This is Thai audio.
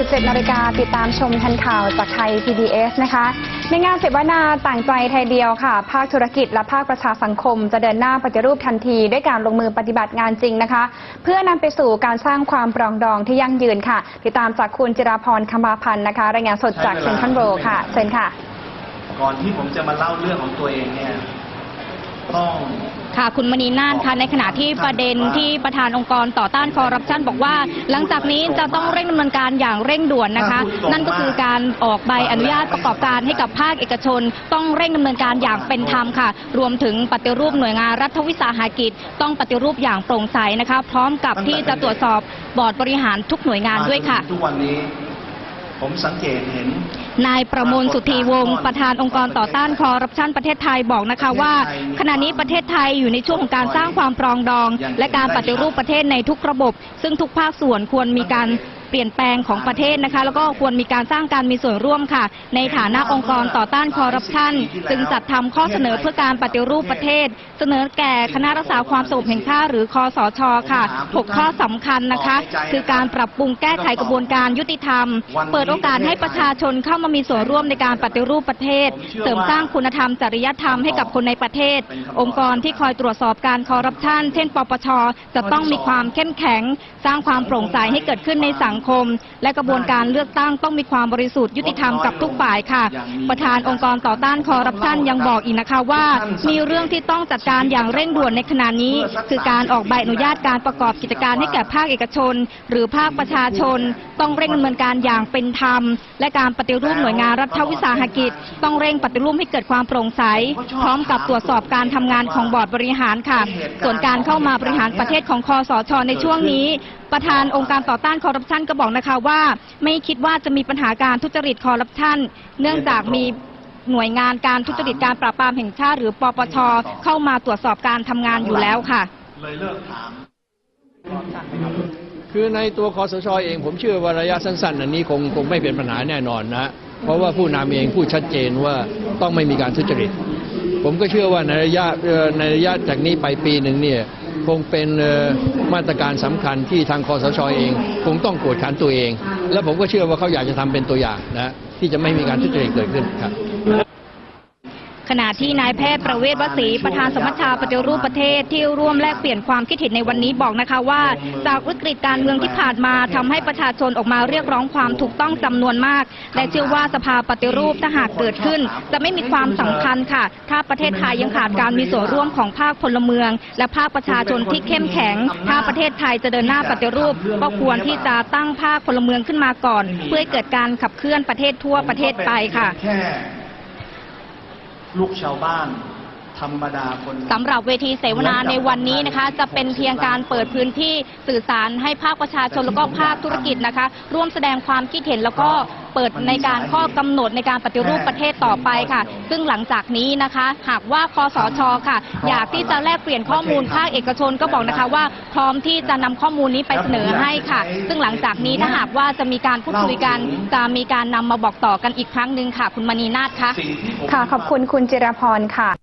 17นาฬิกาติดตามชมทันข่าวจากไทย PBS นะคะ ในงานเสวนาต่างใจไทยเดียวค่ะ ภาคธุรกิจและภาคประชาสังคม จะเดินหน้าปฏิรูปทันที ด้วยการลงมือปฏิบัติงานจริงนะคะ เพื่อนำไปสู่การสร้างความปรองดองที่ยั่งยืนค่ะ ติดตามจากคุณจิราพรคำบาพันธ์นะคะ รายงานสดจากเซนทรัลโรค่ะ เชิญค่ะ ก่อนที่ผมจะมาเล่าเรื่องของตัวเองเนี่ย ต้อง ค่ะคุณมณีนาฏคะในขณะที่ประเด็นที่ประธานองค์กรต่อต้านคอร์รัปชันบอกว่า หลังจากนี้จะต้องเร่งดำเนินการอย่างเร่งด่วนนะคะ นั่นก็คือการออกใบอนุญาตประกอบการให้กับภาคเอกชน ต้องเร่งดำเนินการอย่างเป็นธรรมค่ะ รวมถึงปฏิรูปหน่วยงานรัฐวิสาหกิจ ต้องปฏิรูปอย่างโปร่งใสนะคะ พร้อมกับที่จะตรวจสอบบอร์ดบริหารทุกหน่วยงานด้วยค่ะมจนถึงทุกวันนี้ ผมสังเกตเห็น นายประมวลสุธีวงศ์ประธานองค์กรต่อต้านคอร์รัปชันประเทศไทยบอกนะคะว่า ขณะนี้ประเทศไทยอยู่ในช่วงของการสร้างความปรองดอง และการปฏิรูปประเทศในทุกระบบ ซึ่งทุกภาคส่วนควรมีการเปลี่ยนแปลงของประเทศนะคะ แล้วก็ควรมีการสร้างการมีส่วนร่วมค่ะ ในฐานะองค์กรต่อต้านคอร์รัปชันจึงจัดทำข้อเสนอเพื่อการปฏิรูปประเทศ เสนอแก่คณะรักษาความสงบแห่งชาติหรือคอสชค่ะหกข้อสำคัญนะคะ คือการปรับปรุงแก้ไขกระบวนการยุติธรรม เปิดโอกาสให้ประชาชนเข้ามามีส่วนร่วมในการปฏิรูปประเทศ เสริมสร้างคุณธรรมจริยธรรมให้กับคนในประเทศ องค์กรที่คอยตรวจสอบการคอร์รัปชันเช่น ปปชจะต้องมีความเข้มแข็ง สร้างความโปร่งใสให้เกิดขึ้นในสังคม และกระบวนการเลือกตั้งต้องมีความบริสุทธิ์ยุติธรรมกับทุกฝ่ายค่ะ ประธานองค์กรต่อต้านคอร์รัปชันยังบอกอีกนะคะว่า มีเรื่องที่ต้องจัดการอย่างเร่งด่วนในขณะนี้ คือการออกใบอนุญาตการประกอบกิจการให้แก่ภาคเอกชน หรือภาคประชาชน ต้องเร่งดำเนินการอย่างเป็นธรรม และการปฏิรูปหน่วยงานรัฐวิสาหกิจ ต้องเร่งปฏิรูปให้เกิดความโปร่งใส พร้อมกับตรวจสอบการทำงานของบอร์ดบริหารค่ะ ส่วนการเข้ามาบริหารประเทศของคอสชในช่วงนี้ประธานองค์การต่อต้านคอร์รัปชันก็บอกนะคะว่า ไม่คิดว่าจะมีปัญหาการทุจริตคอร์รัปชันเนื่องจากมีหน่วยงานการทุจริตการปราบปรามแห่งชาติหรือปปชเข้ามาตรวจสอบการทำงานอยู่แล้วค่ะเลยเลิกถามคือในตัวคอสชเองผมเชื่อว่าระยะสั้นๆ อันนี้คงคงไม่เป็นปัญหาแน่นอนนะ เพราะว่าผู้นำเองพูดชัดเจนว่าต้องไม่มีการทุจริต ผมก็เชื่อว่าในระยะในระยะจากนี้ไปปีหนึ่งเนี่ย คงเป็นมาตรการสำคัญที่ทางคอสชเอง คงต้องกวดขันตัวเอง และผมก็เชื่อว่าเขาอยากจะทำเป็นตัวอย่างนะที่จะไม่มีการทุจริตเกิดขึ้นครับ ขณะที่นายแพทย์ประเวศวสีประธานสมัชชาปฏิรูปประเทศที่ร่วมแลกเปลี่ยนความคิดเห็นในวันนี้บอกนะคะว่า จากวิกฤตการเมืองที่ผ่านมาทำให้ประชาชนออกมาเรียกร้องความถูกต้องจำนวนมาก และเชื่อว่าสภาปฏิรูปถ้าหากเกิดขึ้น จะไม่มีความสำคัญค่ะ ถ้าประเทศไทยยังขาดการมีส่วนร่วมของภาคพลเมือง และภาคประชาชนที่เข้มแข็ง ถ้าประเทศไทยจะเดินหน้าปฏิรูป ก็ควรที่จะตั้งภาคพลเมืองขึ้นมาก่อน เพื่อให้เกิดการขับเคลื่อนประเทศทั่วประเทศไปค่ะ ลูกชาวบ้านธรรมดาคนสำหรับเวทีเสวนาในวันนี้นะคะ จะเป็นเพียงการเปิดพื้นที่สื่อสารให้ภาคประชาชนแล้วก็ภาคธุรกิจนะคะ ร่วมแสดงความคิดเห็นแล้วก็ เปิดในการข้อกำหนดในการปฏิรูปประเทศต่อไปค่ะ ซึ่งหลังจากนี้นะคะ หากว่าคอสชค่ะ อยากที่จะแลกเปลี่ยนข้อมูลภาคเอกชนก็บอกนะคะว่า พร้อมที่จะนำข้อมูลนี้ไปเสนอให้ค่ะ ซึ่งหลังจากนี้ถ้าหากว่าจะมีการพูดคุยกันจะมีการนำมาบอกต่อกันอีกครั้งหนึ่งค่ะ คุณมณีนาฏคะสิ่งที่ผมค่ะขอบคุณคุณจิราพรค่ะ